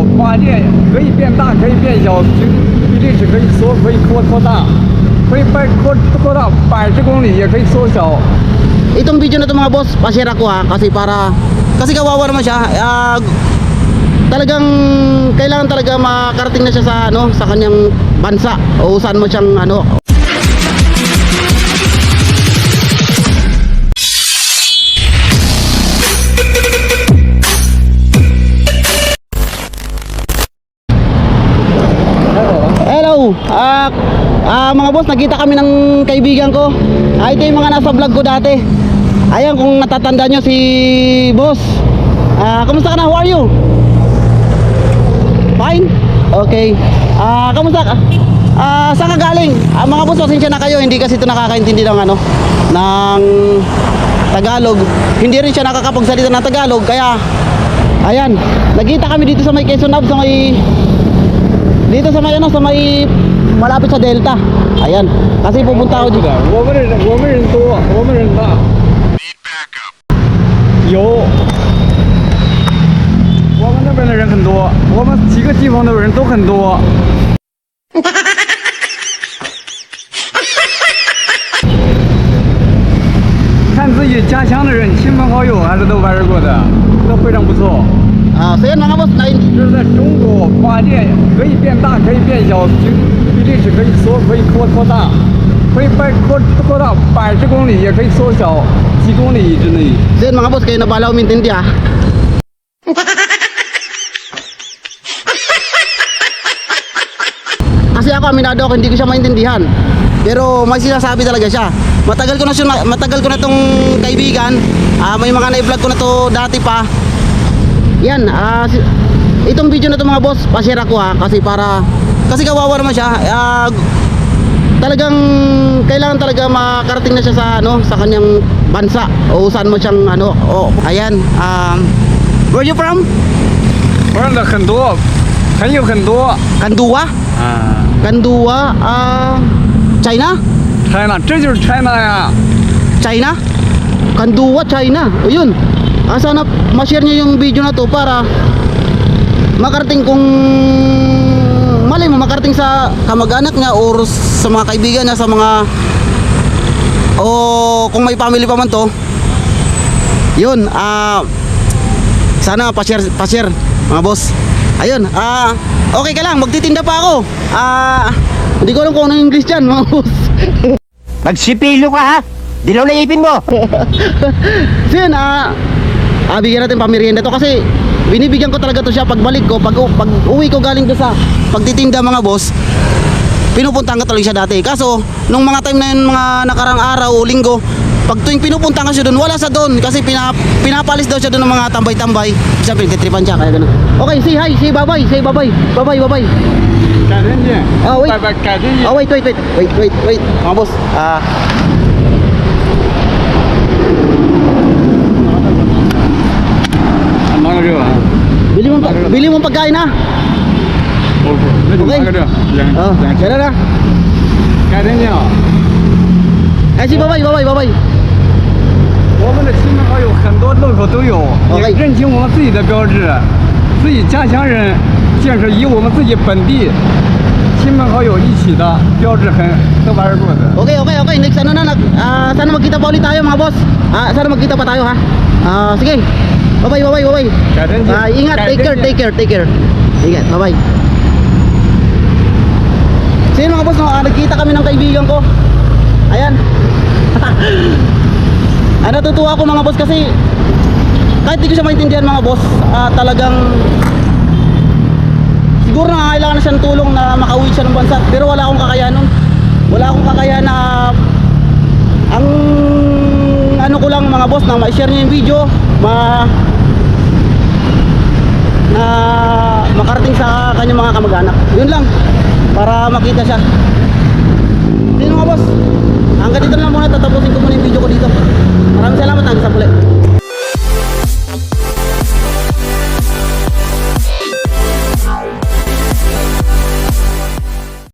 过发电可以变大，可以变小，比例尺可以缩，可以扩扩大，可以百扩扩到百十公里，也可以缩小。 Itong video na to mga boss, pa-share ako ha kasi para kasi kawawa naman siya. Ah, talagang kailangan talaga makarating na siya sa ano, sa kanyang bansa o saan mo siyang ano. ah, mga boss, nakita kami ng kaibigan ko. Ah, ito yung mga nasa vlog ko dati. Ayan, kung natatanda nyo si boss. Ah, kamusta ka na? How are you? Fine? Okay. Ah, kamusta ka? Ah, saan ka galing? Ah, mga boss, pasensya na kayo. Hindi kasi ito nakakaintindi ng ano, ng Tagalog. Hindi rin siya nakakapagsalita ng Tagalog. Kaya, ayan, nagkita kami dito sa may Quezon Hub, sa may dito sa may ano, sa may malapit sa Delta. Ayan. Kasi pupunta ako dito. 我们人我们人多，我们人大。有，我们那边的人很多，我们几个地方的人都很多。看自己家乡的人，亲朋好友还是都玩过的，都非常不错。Ah, so yan mga boss, na就是在中国发电可以变大，可以变小，比比例尺可以缩，可以扩扩大，可以百扩扩到百十公里，也可以缩小几公里之内。 so yan mga boss, kayo na bala umintindi ah. Kasi ako aminado ako hindi ko siya maintindihan. Pero may sinasabi talaga siya. Matagal ko na siya, matagal ko na tong kaibigan. Ah, may mga na-vlog ko na to dati pa. Yan, ah si- itong video na to mga boss, pa-share ako ha kasi para kasi kawawa naman siya. Ah, talagang kailangan talaga makarating na siya sa ano, sa kanyang bansa o saan mo siyang ano. Oh, ayan. Um, where you from? 玩的很多，很有很多 Kandua? 啊 Kandua, ah China? ，China，这就是 China 呀。 China? Kandua, China. O yun. Ah, sana ma-share niyo yung video na to para makarating kung malay mo makarating sa kamag-anak niya or sa mga kaibigan niya sa mga o kung may family pa man to yun ah sana pa-share pa-share mga boss ayun ah okay ka lang magtitinda pa ako ah hindi ko alam kung ano yung English dyan mga boss Magsipilo ka ha! Dilaw na ipin mo! So yun, ah, ah, bigyan natin pamerienda to kasi binibigyan ko talaga to siya pagbalik ko pag, pag uwi ko galing to sa pagtitinda mga boss pinupuntahan ko talaga siya dati kaso nung mga time na yun mga nakarang araw o linggo pag tuwing pinupunta ka siya doon, wala sa doon kasi pinap pinapalis daw siya doon ng mga tambay-tambay. Siya pinagtitripan siya, kaya ganun. Okay, say hi, say bye-bye, say bye-bye, bye-bye, bye-bye. Kanin niya. Oh, wait. Bye-bye kanin niya. Oh, wait, wait, wait, wait, wait, wait. Mga boss, ah... Uh, bili mo, pa- bili mo pagkain ha. 我那就 OK 拿个这个，两 Oh, 两 kaya na. 改天见啊。Eh, si bye-bye, bye-bye, bye-bye. 我们的亲朋好友很多路口都有，OK 也认清我们自己的标志，自己家乡人建设以我们自己本地亲朋好友一起的标志很都玩过的。Okay, okay, okay. Next ano na, nag, ah, sana magkita pa ulit tayo mga boss. Ah, sana magkita pa tayo ha. Ah, sige. Bye-bye, bye-bye, bye-bye. Ah, ingat, take care, take care, take care. Ingat, bye-bye. Yun mga boss, no, ah, nagkita kami ng kaibigan ko. Ayan. ah, natutuwa ako mga boss kasi kahit di ko siya maintindihan mga boss, ah, talagang siguro nangangailangan na siya ng tulong na makauwi siya ng bansa pero wala akong kakayahan nun wala akong kakayahan na ang ano ko lang mga boss na ma-share niya yung video ma na makarating sa kanyang mga kamag-anak. Yun lang para makita siya. Yun mga boss? Hanggang dito lang muna tatapusin ko muna yung video ko dito. Maraming salamat hanggang sa